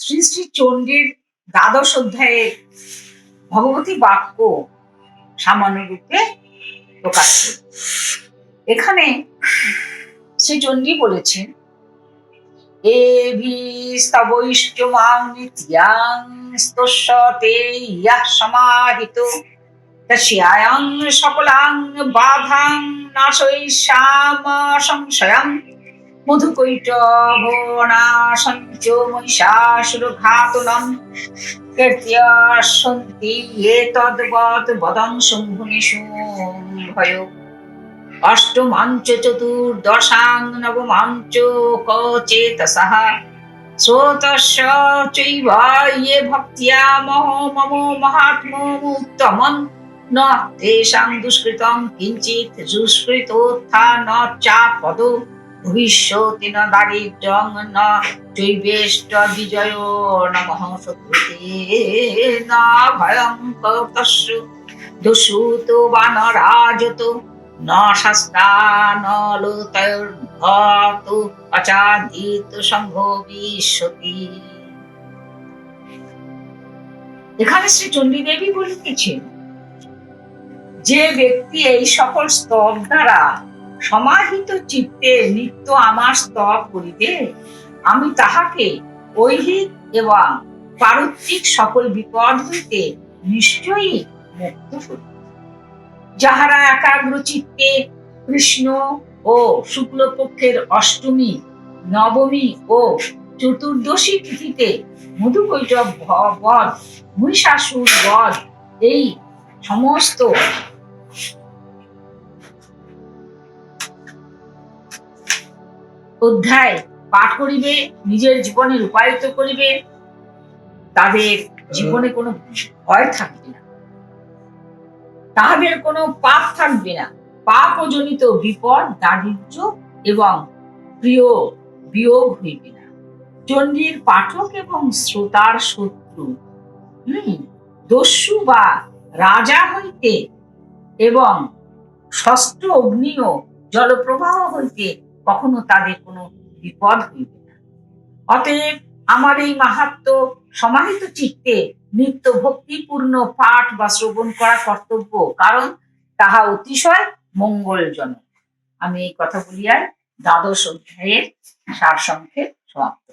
শ্রী শ্রী চণ্ডীর দ্বাদশ অধ্যায়ে ভগবতী বাক্য সামান্য রূপে প্রকাশ এখানে শ্রী চণ্ডী বলেছেন, এ ভি স্তবৈষ্ট মাং নিত্যাং স্তস্যতে ইয়াহ সমাহিত। সকলাং বাধাং নাশয়িষ্যাম সংশয়ং মধুকৈটভোনাশঞ্চ মহিষাসুরঘাতুলম কীর্ত্যাসন্তি ইয়ে তদ্বৎ বদং ইয়ে কিঞ্চিত দুষ্কৃতোত্থা ন বিজয় না বানরাজত ন শাস্তা ন অচাদিত সংঘ বিশ্বতি এখানে শ্রী চণ্ডী দেবী বলিতেছেন, যে ব্যক্তি এই সকল স্তব দ্বারা সমাহিত চিত্তে নিত্য আমার স্তব করিবে আমি তাহাকে ঐহিক এবং পারত্রিক সকল বিপদ হইতে নিশ্চয়ই মুক্ত করি। যাহারা একাগ্র চিত্তে কৃষ্ণ ও শুক্লপক্ষের অষ্টমী, নবমী ও চতুর্দশী তিথিতে মধুকৈটব বধ, মহিষাসুর বধ, এই সমস্ত অধ্যায় পাঠ করিবে, নিজের জীবনে রূপায়িত করিবে, তাদের জীবনে কোনো ভয় থাকবে না। তাহাদের কোনো পাপ থাকবে না। পাপ জনিত বিপদ, দারিদ্র্য এবং প্রিয় বিয়োগ হইবে না। চণ্ডীর পাঠক এবং শ্রোতার শত্রু, হম, দস্যু বা রাজা হইতে এবং ষষ্ঠ অগ্নিও জলপ্রবাহ হইতে কখনো তাদের কোনো বিপদ হইবে না। অতএব আমার এই মাহাত্ম সমাহিত চিত্তে নিত্য ভক্তিপূর্ণ পাঠ বা শ্রবণ করা কর্তব্য, কারণ তাহা অতিশয় মঙ্গলজনক। আমি এই কথা বলিয়ায় দ্বাদশ অধ্যায়ের সারসংক্ষেপ সমাপ্ত